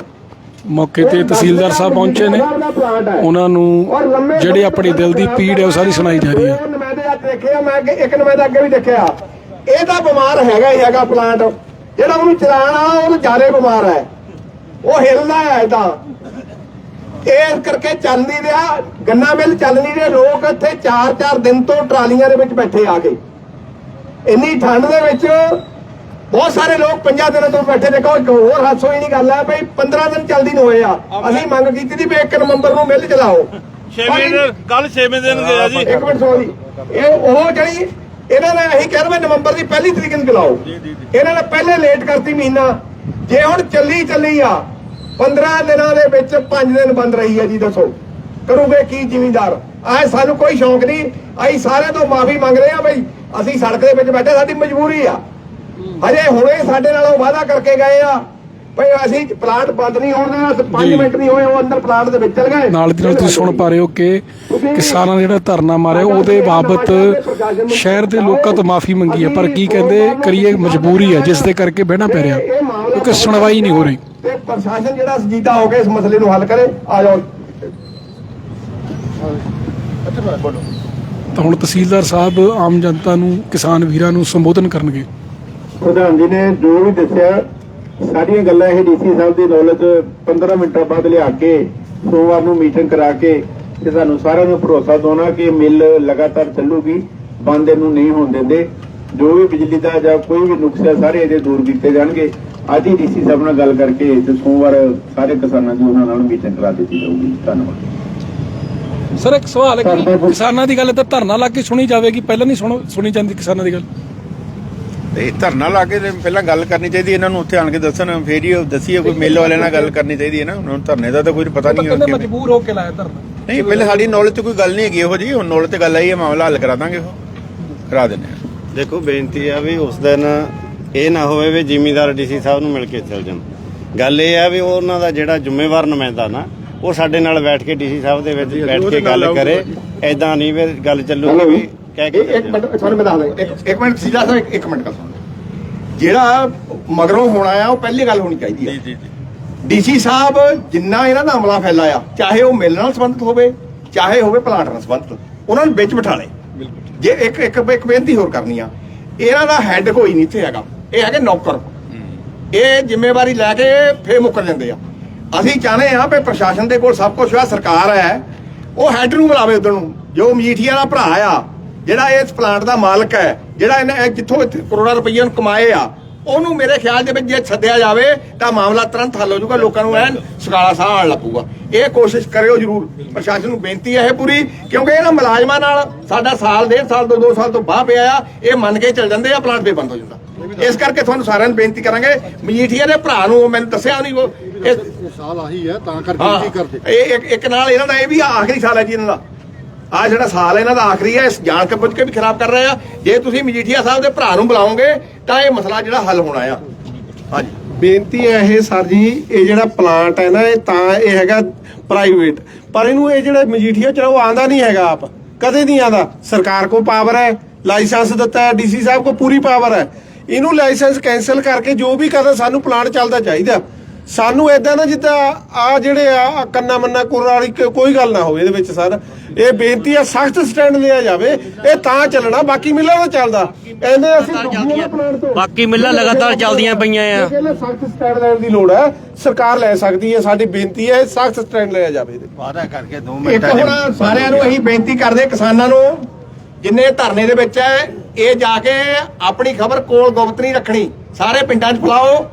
Speaker 1: ਮੌਕੇ ਤੇ ਤਹਿਸੀਲਦਾਰ ਸਾਹਿਬ ਪਹੁੰਚੇ ਨੇ। ਉਹਨਾਂ ਨੂੰ ਜਿਹੜੀ ਆਪਣੀ ਦਿਲ ਦੀ ਪੀੜ ਹੈ ਉਹ ਸਾਰੀ ਸੁਣਾਈ ਜਾ ਰਹੀ ਹੈ।
Speaker 2: ਨੁਮਾਇੰਦੇ ਆ ਦੇਖਿਆ ਮੈਂ ਅੱਗੇ ਇੱਕ ਨੁਮਾਇੰਦਾ ਅੱਗੇ ਵੀ ਦੇਖਿਆ। ਇਹ ਤਾਂ ਬਿਮਾਰ ਹੈਗਾ ਹੀ ਹੈਗਾ ਪਲਾਂਟ ਜਿਹੜਾ ਉਹਨੂੰ ਚਲਾਉਣ ਵਾਲਾ ਉਹ ਜ਼ਿਆਦਾ ਬਿਮਾਰ ਹੈ। ਉਹ ਹਿੱਲਦਾ ਹੈ ਇਦਾਂ ਇਸ ਕਰਕੇ ਚੱਲ ਨਹੀਂ ਰਿਹਾ ਗੰਨਾ ਮਿਲ ਚੱਲ ਨਹੀਂ ਰਿਹਾ ਲੋਕ ਇੱਥੇ 4-4 ਦਿਨ ਤੋਂ ਟਰਾਲੀਆਂ ਦੇ ਵਿੱਚ ਬੈਠੇ ਆ ਗਏ। ਇੰਨੀ ਠੰਡ ਦੇ ਵਿੱਚ ਬਹੁਤ ਸਾਰੇ ਲੋਕ ਪੰਜਾਂ ਦਿਨਾਂ ਤੋਂ ਬੈਠੇ ਦੇਖੋ ਇੱਕ ਹੋਰ ਹਾਸੋ ਹੀ ਨਹੀਂ ਗੱਲ ਹੈ ਬਈ 15 ਦਿਨ ਚੱਲਦੀ ਨੂੰ ਹੋਏ ਆ। ਅਸੀਂ ਮੰਗ ਕੀਤੀ ਸੀ ਵੀ 1 ਨਵੰਬਰ ਨੂੰ ਮਿਲ ਚਲਾਓ।
Speaker 7: 6ਵੇਂ ਦਿਨ ਕੱਲ 6ਵੇਂ ਦਿਨ ਗਿਆ ਜੀ।
Speaker 2: ਇੱਕ ਮਿੰਟ ਸੋਰੀ। ਇਹ ਉਹ ਜਿਹੜੀ ਇਹਨਾਂ ਨੇ ਅਸੀਂ ਕਹਿ ਰਹੇ ਨਵੰਬਰ ਦੀ ਪਹਿਲੀ ਤਰੀਕ ਨੂੰ ਚਲਾਓ। ਇਹਨਾਂ ਨੇ ਪਹਿਲੇ ਲੇਟ ਕਰਤੀ ਮਹੀਨਾ। ਜੇ ਹੁਣ ਚੱਲੀ ਚੱਲੀ ਆ 15 ਦਿਨਾਂ ਦੇ ਵਿੱਚ 5 ਦਿਨ ਬੰਦ ਰਹੀ ਹੈ ਜੀ ਦੱਸੋ। ਕਰੂਗੇ ਕੀ ਜ਼ਿਮੀਂਦਾਰ? ਆਏ ਸਾਨੂੰ ਕੋਈ ਸ਼ੌਂਕ ਨਹੀਂ। ਅਸੀਂ ਸਾਰਿਆਂ ਤੋਂ ਮਾਫੀ ਮੰਗ ਰਹੇ ਆ ਬਈ ਅਸੀਂ ਸੜਕ ਦੇ ਵਿੱਚ ਬੈਠੇ ਸਾਡੀ ਮਜਬੂਰੀ ਆ। ਹਜੇ ਹੁਣੇ ਸਾਡੇ ਨਾਲ ਉਹ ਵਾਅਦਾ ਕਰਕੇ ਗਏ ਆ। ਭਈ ਅਸੀਂ ਪਲਾਂਟ ਬੰਦ ਨਹੀਂ ਹੋਣ ਦੇਣਾ 5 ਮਿੰਟ ਨਹੀਂ ਹੋਏ ਉਹ ਅੰਦਰ ਪਲਾਂਟ ਦੇ ਵਿੱਚ ਚਲ ਗਏ।
Speaker 1: ਨਾਲ ਦੀ ਨਾਲ ਤੁਸੀਂ ਸੁਣ ਪਾ ਰਹੇ ਹੋ ਕਿ ਕਿਸਾਨਾਂ ਨੇ ਜਿਹੜਾ ਧਰਨਾ ਮਾਰਿਆ ਉਹਦੇ ਬਾਬਤ ਸ਼ਹਿਰ ਦੇ ਲੋਕਾਂ ਤੋਂ ਮਾਫੀ ਮੰਗੀ ਹੈ ਪਰ ਕੀ ਕਹਿੰਦੇ? ਕਰੀਏ ਮਜਬੂਰੀ ਹੈ ਜਿਸ ਦੇ ਕਰਕੇ ਬਹਿਣਾ ਪੈ ਰਿਹਾ। ਕਿਉਂਕਿ ਸੁਣਵਾਈ ਨਹੀਂ ਹੋ ਰਹੀ।
Speaker 2: ਤੇ ਪ੍ਰਸ਼ਾਸਨ ਜਿਹੜਾ ਸੰਜੀਦਾ ਹੋ ਕੇ ਇਸ ਮਸਲੇ ਨੂੰ ਹੱਲ ਕਰੇ ਆ ਜਾਓ।
Speaker 1: ਤਾਂ ਹੁਣ ਤਹਿਸੀਲਦਾਰ ਸਾਹਿਬ ਆਮ ਜਨਤਾ ਨੂੰ ਕਿਸਾਨ ਵੀਰਾਂ ਨੂੰ ਸੰਬੋਧਨ ਕਰਨਗੇ।
Speaker 2: ਪ੍ਰਧਾਨ ਜੀ ਨੇ ਜੋ ਵੀ ਦੱਸਿਆ ਸਾਰੀਆਂ ਗੱਲਾਂ ਇਹ ਡੀਸੀ ਸਾਹਿਬ ਦੀ ਨੌਲੇਜ 15 ਮਿੰਟਾਂ ਬਾਅਦ ਲਿਆ ਕੇ ਸੋਮਵਾਰ ਨੂੰ ਮੀਟਿੰਗ ਕਰਾ ਕੇ
Speaker 8: ਤੇ ਸਾਨੂੰ ਸਾਰਿਆਂ ਨੂੰ ਭਰੋਸਾ ਦਿਵਾਉਣਾ ਕਿ ਮਿੱਲ ਲਗਾਤਾਰ ਚੱਲੂਗੀ ਬੰਦ ਇਹਨੂੰ ਨਹੀਂ ਹੋਣ ਦਿੰਦੇ। ਜੋ ਵੀ ਬਿਜਲੀ ਦਾ ਜਾਂ ਕੋਈ ਵੀ ਨੁਕਸ ਹੈ ਸਾਰੇ ਇਹਦੇ ਦੂਰ ਕੀਤੇ ਜਾਣਗੇ। ਅੱਜ ਹੀ ਡੀਸੀ ਸਾਹਿਬ ਨਾਲ ਗੱਲ ਕਰਕੇ ਤੇ ਸੋਮਵਾਰ ਸਾਰੇ ਕਿਸਾਨਾਂ ਦੀ ਉਹਨਾਂ ਨਾਲ ਮੀਟਿੰਗ ਕਰਾ ਦਿੱਤੀ ਜਾਊਗੀ। ਧੰਨਵਾਦ।
Speaker 1: ਸਰ ਇੱਕ ਸਵਾਲ ਹੈ ਕਿ ਕਿਸਾਨਾਂ ਦੀ ਗੱਲ ਤਾਂ ਧਰਨਾ ਲਾ ਕੇ ਸੁਣੀ ਜਾਵੇਗੀ ਪਹਿਲਾਂ ਨਹੀਂ ਸੁਣੋ ਸੁਣੀ ਜਾਂਦੀ ਕਿਸਾਨਾਂ ਦੀ ਗੱਲ।
Speaker 3: ਤੇ ਧਰਨਾ ਲਾ ਕੇ ਪਹਿਲਾਂ ਗੱਲ ਕਰਨੀ ਚਾਹੀਦੀ ਇਹਨਾਂ ਨੂੰ ਉੱਥੇ ਆਣ ਕੇ ਦੱਸਣ ਫੇਰ ਹੀ ਦੱਸੀਏ ਕੋਈ ਮੇਲ ਵਾਲਿਆਂ ਨਾਲ ਗੱਲ ਕਰਨੀ ਚਾਹੀਦੀ ਹੈ ਨਾ। ਉਹਨਾਂ ਨੂੰ ਧਰਨੇ ਦਾ ਤਾਂ ਕੋਈ ਪਤਾ ਨਹੀਂ ਕਿਵੇਂ
Speaker 1: ਮਜਬੂਰ ਹੋ ਕੇ ਲਾਇਆ ਧਰਨਾ।
Speaker 3: ਨਹੀਂ ਪਹਿਲੇ ਸਾਡੀ ਨੌਲੇਜ 'ਚ ਕੋਈ ਗੱਲ ਨਹੀਂ ਹੈਗੀ ਇਹੋ ਜੀ ਹੁਣ ਨੌਲੇਜ ਤੇ ਗੱਲ ਆਈ ਹੈ ਮਾਮਲਾ ਹੱਲ ਕਰਾ ਦਾਂਗੇ ਉਹ। ਕਰਾ ਦਿੰਦੇ ਆ
Speaker 9: ਦੇਖੋ ਬੇਨਤੀ ਆ ਵੀ ਉਸ ਦਿਨ ਇਹ ਨਾ ਹੋਵੇ ਵੀ ਜ਼ਿਮੀਂਦਾਰ ਡੀਸੀ ਸਾਹਿਬ ਨੂੰ ਮਿਲ ਕੇ ਚੱਲ ਜਾਣ। ਗੱਲ ਇਹ ਆ ਵੀ ਉਹ ਉਹਨਾਂ ਦਾ ਜਿਹੜਾ ਜ਼ਿੰਮੇਵਾਰ ਨੁਮਾਇੰਦਾ ਨਾ ਉਹ ਸਾਡੇ ਨਾਲ ਬੈਠ ਕੇ ਡੀਸੀ ਸਾਹਿਬ ਦੇ ਵਿੱਚ ਬੈਠ ਕੇ ਗੱਲ ਕਰੇ ਐਦਾਂ ਨਹੀਂ ਵੀ ਗੱਲ ਚੱਲੂਗੀ ਵੀ ਕਹਿ ਕੇ
Speaker 2: ਇੱਕ। ਮਿੰਟ ਤੁਹਾਨੂੰ ਮੈਂ ਦੱਸਦਾ ਇੱਕ ਮਿੰਟ ਸਿੱਧਾ ਸਾਹਿਬ ਇੱਕ- ਮਿੰਟ ਸੁਣੋ। ਜਿਹੜਾ ਮਗਰੋਂ ਹੋਣਾ ਆ ਉਹ ਪਹਿਲੀ ਗੱਲ ਹੋਣੀ ਚਾਹੀਦੀ ਹੈ।
Speaker 3: ਜੀ ਜੀ
Speaker 2: ਡੀਸੀ ਸਾਹਿਬ ਜਿੰਨਾ ਇਹਨਾਂ ਦਾ ਅਮਲਾ ਫੈਲਾਇਆ ਚਾਹੇ ਉਹ ਮਿਲ ਨਾਲ ਸੰਬੰਧਿਤ ਹੋਵੇ ਚਾਹੇ ਹੋਵੇ ਪਲਾਂਟ ਨਾਲ ਸੰਬੰਧਿਤ ਉਹਨਾਂ ਨੂੰ ਵਿੱਚ ਬਿਠਾ ਲਏ। ਜੇ ਇੱਕ ਇੱਕ ਇੱਕ ਬੇਨਤੀ ਹੋਰ ਕਰਨੀ ਆ ਇਹਨਾਂ ਦਾ ਹੈੱਡ ਕੋਈ ਨਹੀਂ ਇੱਥੇ ਹੈਗਾ। ਇਹ ਹੈਗੇ ਨੌਕਰ। ਇਹ ਜ਼ਿੰਮੇਵਾਰੀ ਲੈ ਕੇ ਫੇਰ ਮੁੱਕਰ ਜਾਂਦੇ ਆ। ਅਸੀਂ ਚਾਹੁੰਦੇ ਆ ਵੀ ਪ੍ਰਸ਼ਾਸਨ ਦੇ ਕੋਲ ਸਭ ਕੁਝ ਆ ਸਰਕਾਰ ਹੈ। ਉਹ ਹੈੱਡ ਨੂੰ ਬੁਲਾਵੇ ਉਧਰ ਨੂੰ। ਜੋ ਮਜੀਠੀਆ ਦਾ ਭਰਾ ਆ, ਜਿਹੜਾ ਇਸ ਪਲਾਂਟ ਦਾ ਮਾਲਕ ਹੈ, ਜਿਹੜਾ ਇਹਨੇ ਜਿੱਥੋਂ ਇੱਥੇ ਕਰੋੜਾਂ ਰੁਪਈਆ ਨੂੰ ਕਮਾਏ ਆ ਉਹਨੂੰ ਮੇਰੇ ਖਿਆਲ ਦੇ ਵਿੱਚ ਜੇ ਸੱਦਿਆ ਜਾਵੇ ਤਾਂ ਮਾਮਲਾ ਤੁਰੰਤ ਹੱਲ ਹੋ ਜਾਊਗਾ ਲੋਕਾਂ ਨੂੰ ਐਨ ਸਕਾਲਾ ਸਾਹ ਆਉਣ ਲੱਗੂਗਾ। ਇਹ ਕੋਸ਼ਿਸ਼ ਕਰਿਓ ਜਰੂਰ। ਪ੍ਰਸ਼ਾਸਨ ਨੂੰ ਬੇਨਤੀ ਹੈ ਇਹ ਪੂਰੀ ਕਿਉਂਕਿ ਇਹਨਾਂ ਮੁਲਾਜ਼ਮਾਂ ਨਾਲ ਸਾਡਾ ਸਾਲ ਡੇਢ ਸਾਲ ਤੋਂ 2 ਸਾਲ ਤੋਂ ਬਾਅਦ ਪਿਆ ਆ ਇਹ ਮੰਨ ਕੇ ਚੱਲ ਜਾਂਦੇ ਆ ਪਲਾਂਟ ਫੇਰ ਬੰਦ ਹੋ ਜਾਂਦਾ। ਇਸ ਕਰਕੇ ਤੁਹਾਨੂੰ ਸਾਰਿਆਂ ਨੂੰ ਬੇਨਤੀ ਕਰਾਂਗੇ ਮਜੀਠੀਆ ਦੇ ਭਰਾ ਨੂੰ ਮੈਨੂੰ ਦੱਸਿਆ ਨਹੀਂ ਉਹ। ਇਹ
Speaker 10: ਸਾਲ ਆਹੀ ਹੈ ਤਾਂ ਕਰਕੇ ਕੀ ਕਰਦੇ?
Speaker 2: ਇਹ ਇੱਕ ਨਾਲ ਇਹਨਾਂ ਦਾ ਇਹ ਵੀ ਆਖਰੀ ਸਾਲ ਹੈ ਜੀ ਇਹਨਾਂ ਦਾ। ਆ ਜਿਹੜਾ ਸਾਲ ਇਹਨਾਂ ਦਾ ਆਖਰੀ ਹੈ ਇਸ ਜਾਣ ਕੇ ਪੁੱਛ ਕੇ ਵੀ ਖਰਾਬ ਕਰ ਰਹੇ ਆ। ਜੇ ਤੁਸੀਂ ਮਜੀਠੀਆ ਸਾਹਿਬ ਦੇ ਭਰਾ ਨੂੰ ਬੁਲਾਓਗੇ, ਤਾਂ ਇਹ ਮਸਲਾ ਜਿਹੜਾ ਹੱਲ ਹੋਣਾ ਆ। ਹਾਂਜੀ।
Speaker 11: ਬੇਨਤੀ ਹੈ ਇਹ ਸਰ ਜੀ, ਇਹ ਜਿਹੜਾ ਪਲਾਂਟ ਹੈ ਨਾ, ਇਹ ਤਾਂ ਇਹ ਹੈਗਾ ਪ੍ਰਾਈਵੇਟ ਪਰ ਇਹਨੂੰ ਇਹ ਜਿਹੜਾ ਮਜੀਠੀਆ ਚਲਾਓ ਆਂਦਾ ਨਹੀਂ ਹੈਗਾ ਆਪ। ਕਦੇ ਨਹੀਂ ਆਂਦਾ। ਸਰਕਾਰ ਕੋ ਪਾਵਰ ਹੈ ਲਾਇਸੈਂਸ ਦਿੱਤਾ ਹੈ ਡੀਸੀ ਸਾਹਿਬ ਕੋ ਪੂਰੀ ਪਾਵਰ ਹੈ। ਇਹਨੂੰ ਲਾਇਸੈਂਸ ਕੈਨਸਲ ਕਰਕੇ ਜੋ ਵੀ ਕਰਦਾ ਸਾਨੂੰ ਪਲਾਂਟ ਚੱਲਦਾ ਚਾਹੀਦਾ। ਸਾਨੂੰ ਐਦਾਂ ਨਾ ਜਿੱਦਾਂ ਆ ਜਿਹੜੇ ਆ ਕੰਨਾ ਮੰਨਾ ਕੁਰ ਵਾਲੀ ਕੋਈ ਗੱਲ ਨਾ ਹੋਵੇ ਇਹਦੇ ਵਿੱਚ ਸਰ। ਇਹ ਬੇਨਤੀ ਆ ਸਖਤ ਸਟੈਂਡ ਲਿਆ ਜਾਵੇ ਇਹ ਤਾਂ ਚੱਲਣਾ ਬਾਕੀ ਮਿਲਾਂ ਦਾ ਚੱਲਦਾ। ਐਵੇਂ ਅਸੀਂ ਤੋਂ
Speaker 5: ਬਾਕੀ ਮਿੱਲਾਂ ਲਗਾਤਾਰ ਚੱਲਦੀਆਂ ਪਈਆਂ ਆ।
Speaker 11: ਪਹਿਲਾਂ ਸਖਤ ਸਟੈਂਡ ਲੈਣ ਦੀ ਲੋੜ ਹੈ ਸਰਕਾਰ ਲੈ ਸਕਦੀ ਹੈ ਸਾਡੀ ਬੇਨਤੀ ਹੈ ਸਖਤ ਸਟੈਂਡ ਲਿਆ ਜਾਵੇ ਇਹਦੇ।
Speaker 3: ਵਾਦਾ ਕਰਕੇ 2
Speaker 2: ਇੱਕ
Speaker 3: ਮਿੰਟਾਂ
Speaker 2: ਹੁਣ ਸਾਰਿਆਂ ਨੂੰ ਅਸੀਂ ਬੇਨਤੀ ਕਰਦੇ ਕਿਸਾਨਾਂ ਨੂੰ ਜਿੰਨੇ ਧਰਨੇ ਦੇ ਵਿੱਚ ਹੈ ਇਹ ਜਾ ਕੇ ਆਪਣੀ ਖਬਰ ਕੋਲ ਗੁਪਤ ਨਹੀਂ ਰੱਖਣੀ। ਸਾਰੇ ਪਿੰਡਾਂ 'ਚ ਫਲਾਓ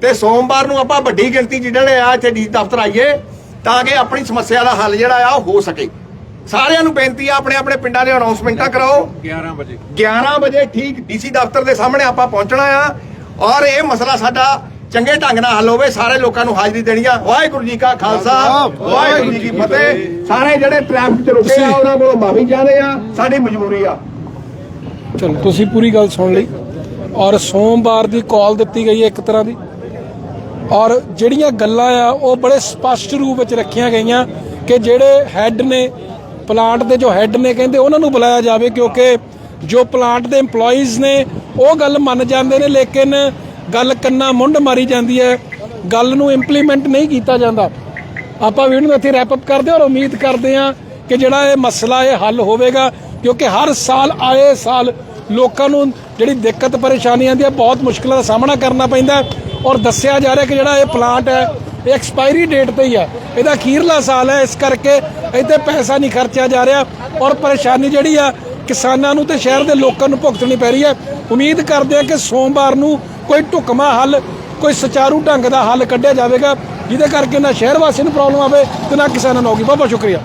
Speaker 2: ਤੇ ਸੋਮਵਾਰ ਨੂੰ ਆਪਾਂ ਵੱਡੀ ਗਿਣਤੀ ਜਿਹੜੇ ਆ ਇੱਥੇ ਡੀ ਦਫ਼ਤਰ ਆਈਏ ਤਾਂ ਕਿ ਆਪਣੀ ਸਮੱਸਿਆ ਦਾ ਹੱਲ ਜਿਹੜਾ ਆ ਉਹ ਹੋ ਸਕੇ। ਸਾਰਿਆਂ ਨੂੰ ਬੇਨਤੀ ਆ ਆਪਣੇ ਆਪਣੇ ਪਿੰਡਾਂ ਦੇ ਅਨਾਉਂਸਮੈਂਟਾਂ ਕਰਾਓ। 11 ਵਜੇ। 11 ਵਜੇ ਠੀਕ ਡੀਸੀ ਦਫ਼ਤਰ ਦੇ ਸਾਹਮਣੇ ਆਪਾਂ ਪਹੁੰਚਣਾ ਆ ਔਰ ਇਹ ਮਸਲਾ ਸਾਡਾ ਚੰਗੇ ਢੰਗ ਨਾਲ ਹੱਲ ਹੋਵੇ ਸਾਰੇ ਲੋਕਾਂ ਨੂੰ ਹਾਜ਼ਰੀ ਦੇਣੀ ਆ। ਵਾਹਿਗੁਰੂ ਜੀ ਕਾ ਖਾਲਸਾ ਵਾਹਿਗੁਰੂ ਜੀ ਕੀ ਫਤਿਹ। ਸਾਰੇ ਜਿਹੜੇ ਟ੍ਰੈਫਿਕ 'ਚ ਰੁਕੇ ਆ ਉਹਨਾਂ ਕੋਲੋਂ ਮਾਫੀ ਚਾਹਦੇ ਆ ਸਾਡੀ ਮਜਬੂਰੀ ਆ।
Speaker 1: ਚਲੋ ਤੁਸੀਂ ਪੂਰੀ ਗੱਲ ਸੁਣ ਲਈ। ਔਰ ਸੋਮਵਾਰ ਦੀ ਕਾਲ ਦਿੱਤੀ ਗਈ ਹੈ ਇੱਕ ਤਰ੍ਹਾਂ ਦੀ। ਔਰ ਜਿਹੜੀਆਂ ਗੱਲਾਂ ਆ, ਉਹ ਬੜੇ ਸਪਸ਼ਟ ਰੂਪ ਵਿੱਚ ਰੱਖੀਆਂ ਗਈਆਂ ਕਿ ਜਿਹੜੇ ਹੈੱਡ ਨੇ ਪਲਾਂਟ ਦੇ ਜੋ ਹੈੱਡ ਨੇ ਕਹਿੰਦੇ, ਉਹਨਾਂ ਨੂੰ ਬੁਲਾਇਆ ਜਾਵੇ ਕਿਉਂਕਿ ਜੋ ਪਲਾਂਟ ਦੇ EMPLOYEES ਨੇ, ਉਹ ਗੱਲ ਮੰਨ ਜਾਂਦੇ ਨੇ, ਲੇਕਿਨ ਗੱਲ ਕੰਨਾ ਮੁੰਡ ਮਾਰੀ ਜਾਂਦੀ ਹੈ, ਗੱਲ ਨੂੰ ਇੰਪਲੀਮੈਂਟ ਨਹੀਂ ਕੀਤਾ ਜਾਂਦਾ। ਆਪਾਂ ਵੀਡੀਓ ਨੂੰ ਇੱਥੇ ਰੈਪ ਅਪ ਕਰਦੇ ਹਾਂ ਔਰ ਉਮੀਦ ਕਰਦੇ ਹਾਂ ਕਿ ਜਿਹੜਾ ਇਹ ਮਸਲਾ ਇਹ ਹੱਲ ਹੋਵੇਗਾ, ਕਿਉਂਕਿ ਹਰ ਸਾਲ ਆਏ ਸਾਲ ਲੋਕਾਂ ਨੂੰ ਜਿਹੜੀ ਦਿੱਕਤ ਪਰੇਸ਼ਾਨੀ ਆਉਂਦੀ ਹੈ ਬਹੁਤ ਮੁਸ਼ਕਲਾਂ ਦਾ ਸਾਹਮਣਾ ਕਰਨਾ ਪੈਂਦਾ ਔਰ ਦੱਸਿਆ ਜਾ ਰਿਹਾ ਕਿ ਜਿਹੜਾ ਇਹ ਪਲਾਂਟ ਹੈ, ਇਹ ਐਕਸਪਾਇਰੀ ਡੇਟ ਤੇ ਹੀ ਹੈ ਇਹਦਾ ਅਖੀਰਲਾ ਸਾਲ ਹੈ, ਇਸ ਕਰਕੇ ਇੱਥੇ ਪੈਸਾ ਨਹੀਂ ਖਰਚਿਆ ਜਾ ਰਿਹਾ ਔਰ ਪਰੇਸ਼ਾਨੀ ਜਿਹੜੀ ਆ, ਕਿਸਾਨਾਂ ਨੂੰ ਤੇ ਸ਼ਹਿਰ ਦੇ ਲੋਕਾਂ ਨੂੰ ਭੁਗਤਣੀ ਪੈ ਰਹੀ ਹੈ। ਉਮੀਦ ਕਰਦੇ ਹਾਂ ਕਿ ਸੋਮਵਾਰ ਨੂੰ ਕੋਈ ਢੁਕਮਾ ਹੱਲ, ਕੋਈ ਸੁਚਾਰੂ ਢੰਗ ਦਾ ਹੱਲ ਕੱਢਿਆ ਜਾਵੇਗਾ, ਜਿਹਦੇ ਕਰਕੇ ਨਾ ਸ਼ਹਿਰ ਵਾਸੀਆਂ ਨੂੰ ਪ੍ਰੋਬਲਮ ਆਵੇ ਤੇ ਨਾ ਕਿਸਾਨਾਂ ਨੂੰ ਆਊਗੀ ਬਹੁਤ ਬਹੁਤ ਸ਼ੁਕਰੀਆ।